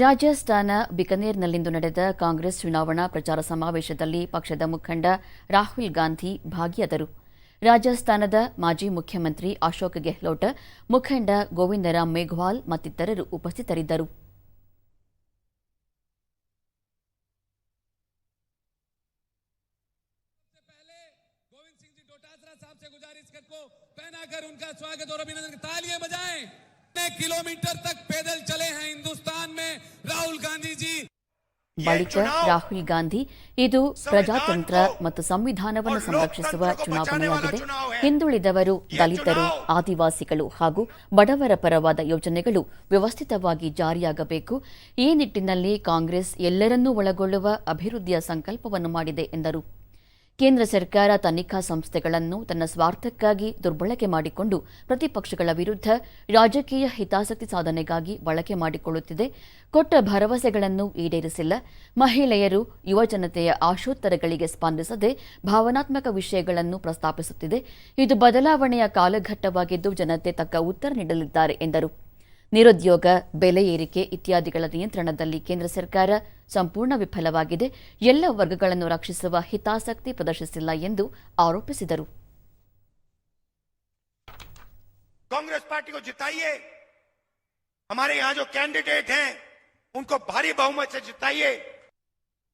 ರಾಜಸ್ಥಾನ, ಬಿಕನೇರ್ನಲ್ಲಿಂದು ನಡೆದ ಕಾಂಗ್ರೆಸ್ ಚುನಾವಣಾ ಪ್ರಚಾರ ಸಮಾವೇಶದಲ್ಲಿ ಪಕ್ಷದ ಮುಖಂಡ ರಾಹುಲ್ ಗಾಂಧಿ ಭಾಗಿಯಾದರು. ರಾಜಸ್ಥಾನದ ಮಾಜಿ ಮುಖ್ಯಮಂತ್ರಿ ಅಶೋಕ್ ಗೆಹ್ಲೋಟ್, ಮುಖಂಡ ಗೋವಿಂದರಾಮ್ ಮೇಘ್ವಾಲ್ ಮತ್ತಿತರರು ಉಪಸ್ಥಿತರಿದ್ದರು. ಕಿಲೋಮೀಟರ್ ತಕ್ ಬಳಿಕ ರಾಹುಲ್ ಗಾಂಧಿ ಇದು ಪ್ರಜಾತಂತ್ರ ಮತ್ತು ಸಂವಿಧಾನವನ್ನು ಸಂರಕ್ಷಿಸುವ ಚುನಾವಣೆಯಾಗಿದೆ. ಹಿಂದುಳಿದವರು ದಲಿತರು ಆದಿವಾಸಿಗಳು ಹಾಗೂ ಬಡವರ ಪರವಾದ ಯೋಜನೆಗಳು ವ್ಯವಸ್ಥಿತವಾಗಿ ಜಾರಿಯಾಗಬೇಕು. ಈ ನಿಟ್ಟಿನಲ್ಲಿ ಕಾಂಗ್ರೆಸ್ ಎಲ್ಲರನ್ನೂ ಒಳಗೊಳ್ಳುವ ಅಭಿವೃದ್ಧಿಯ ಸಂಕಲ್ಪವನ್ನು ಮಾಡಿದೆ ಎಂದರು. ಕೇಂದ್ರ ಸರ್ಕಾರ ತನಿಖಾ ಸಂಸ್ಥೆಗಳನ್ನು ತನ್ನ ಸ್ವಾರ್ಥಕ್ಕಾಗಿ ದುರ್ಬಳಕೆ ಮಾಡಿಕೊಂಡು ಪ್ರತಿಪಕ್ಷಗಳ ವಿರುದ್ಧ ರಾಜಕೀಯ ಹಿತಾಸಕ್ತಿ ಸಾಧನೆಗಾಗಿ ಬಳಕೆ ಮಾಡಿಕೊಳ್ಳುತ್ತಿದೆ. ಕೊಟ್ಟ ಭರವಸೆಗಳನ್ನು ಈಡೇರಿಸಿಲ್ಲ. ಮಹಿಳೆಯರು ಯುವಜನತೆಯ ಆಶೋತ್ತರಗಳಿಗೆ ಸ್ಪಂದಿಸದೆ ಭಾವನಾತ್ಮಕ ವಿಷಯಗಳನ್ನು ಪ್ರಸ್ತಾಪಿಸುತ್ತಿದೆ. ಇದು ಬದಲಾವಣೆಯ ಕಾಲಘಟ್ಟವಾಗಿದ್ದು ಜನತೆ ತಕ್ಕ ಉತ್ತರ ನೀಡಲಿದ್ದಾರೆ ಎಂದರು. ನಿರುದ್ಯೋಗ ಬೆಲೆ ಏರಿಕೆ ಇತ್ಯಾದಿಗಳ ನಿಯಂತ್ರಣದಲ್ಲಿ ಕೇಂದ್ರ ಸರ್ಕಾರ ಸಂಪೂರ್ಣ ವಿಫಲವಾಗಿದೆ ಎಲ್ಲ ವರ್ಗಗಳನ್ನು ರಕ್ಷಿಸುವ ಹಿತಾಸಕ್ತಿ ಪ್ರದರ್ಶಿಸಿಲ್ಲ ಎಂದು ಆರೋಪಿಸಿದರು कांग्रेस पार्टी को जिताइए हमारे यहाँ जो कैंडिडेट हैं उनको भारी बहुमत से जिताइए